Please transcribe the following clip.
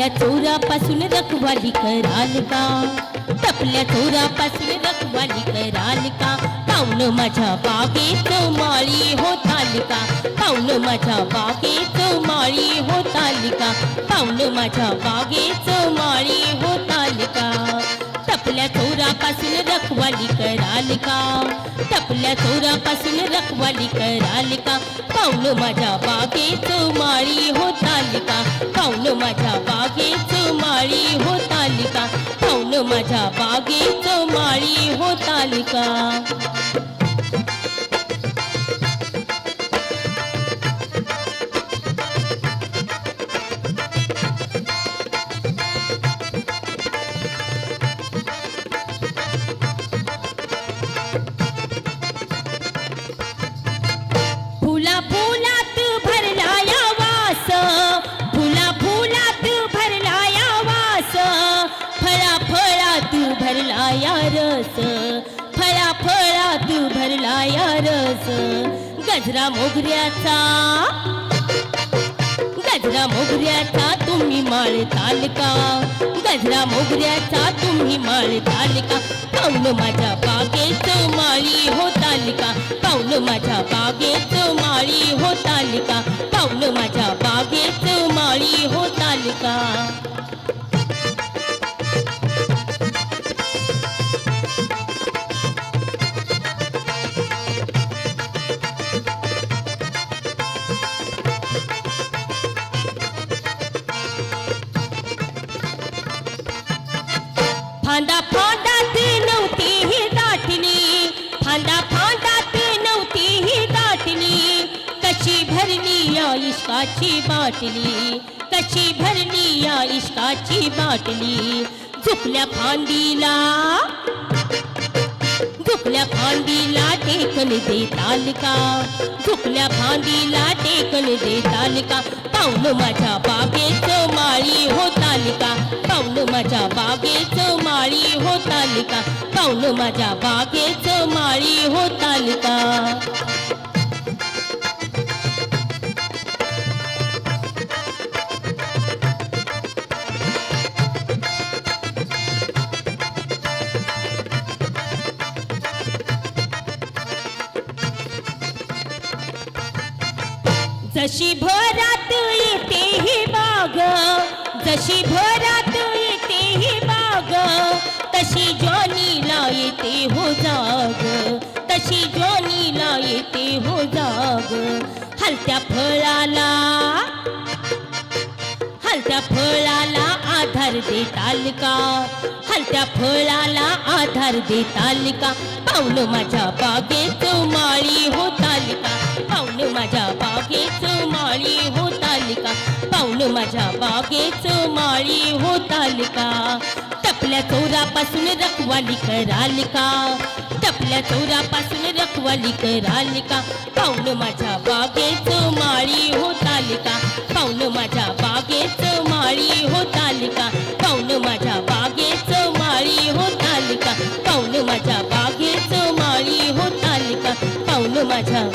टपल्या चोरापासून रखवाली कराल का? टपल्या चोरापासून रखवाली कराल का? पाहुण माझ्या बागेत माळी होताल का? पाहुण माझ्या बागेत माळी होताल का? पाहुण माझ्या बागेत माळी होताल का? टपल्या चोरापासून रखवाली कराल का? टपल्या चोरापासून रखवाली कराल का? पाऊल माझ्या बागेत माळी होताल का? पाऊल माझ्या बागेत माळी होताल का? पाऊल माझ्या बागेत माळी होताल का? रस. फळा फळात भरला या रस. गजरा मोगऱ्याचा. गजरा मोगऱ्याचा तुम्ही माळ तालका. गजरा मोगऱ्याचा तुम्ही माळ तालका. पाऊल माझ्या बागेत माळी हो तालिका. पाऊल माझ्या बागेत माळी हो तालिका. पाऊल माझ्या बागेत माळी हो तालिका. इश्काची बाटली. कशी भरली या इश्काची बाटली? झुकल्या फांदीला. झुकल्या फांदीला टेकन दे तालका. झुकल्या फांदीला टेकन दे तालका. पाऊन माझ्या बागेच माळी हो तालिका. पाऊन माझ्या बागेच माळी हो तालिका. पाऊन माझ्या बागेच माळी हो तालिका. जशी भरात येते ही बाग जशी भरात येते ही बाग तशी जोनीला येते हो जाग तशी जोनीला येते हो जाग. हलत्या फळाला हलत्या फळाला आधार देताल का हलत्या फळाला आधार देताल का पावलं माझ्या बागेत माझ्या बागेच माळी होताल का? टपल्या चौरापासून रखवाली कराल का? टपल्या चौरापासून रखवाली कराल का? पाऊल माझ्या बागेच माळी होताल का? पाऊल माझ्या बागेच माळी होताल का? पाऊल माझ्या बागेच माळी होताल का? पाऊल माझ्या बागेच माळी होताल का? पाऊल माझ्या